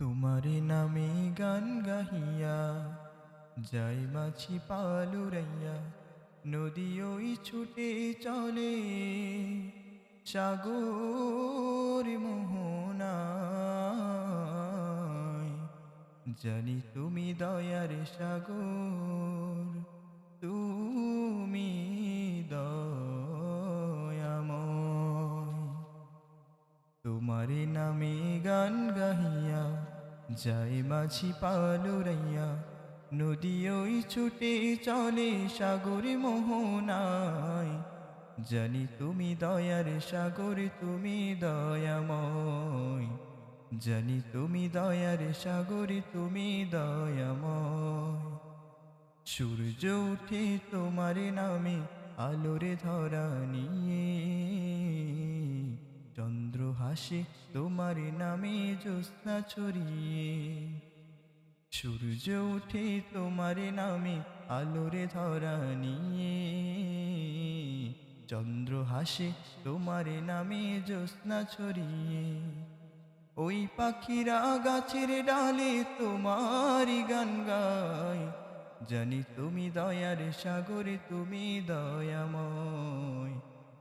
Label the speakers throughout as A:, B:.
A: তোমার নামে গান গাহিয়া, যাই মাছি পালুরাইয়া নদী ওই ছুটে চলে। সাগর মোহনায়, জানি তুমি দয়ার সাগর, তুমি দয়াময়। তোমার নামে গান গাহিয়া যাই মাঝি পালুরাইয়া নদী ওই ছুটে চলে সাগরে মোহনায়। জানি তুমি দয়ার সাগর, তুমি দয়াময়। জানি তুমি দয়ার সাগর, তুমি দয়াময়। সূর্য উঠে তোমার নামে আলোরে ধরা নিয়ে হাসে তোমার নামে জ্যোৎস্না ছড়িয়ে। সূর্য উঠে তোমার নামে আলোরে ধরা নিয়ে। চন্দ্র হাসে তোমার নামে জ্যোৎস্না ছড়িয়ে। ওই পাখিরা গাছের ডালে তোমারই গান গায়। জানি তুমি দয়ার সাগরে, তুমি দয়াময়।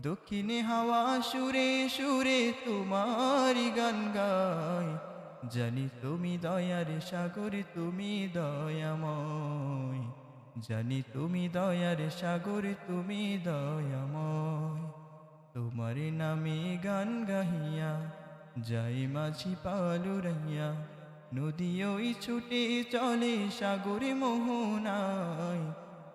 A: দক্ষিণে হাওয়া সুরে সুরে তোমারি গান গায়। জানি তুমি দয়ার সাগর, তুমি দয়াময়। জানি তুমি দয়ার সাগর, তুমি দয়াময়। তোমার নামে গান গাহিয়া, যাই মাঝি পালুরাইয়া নদী ওই ছুটে চলে সাগরে মোহনায়।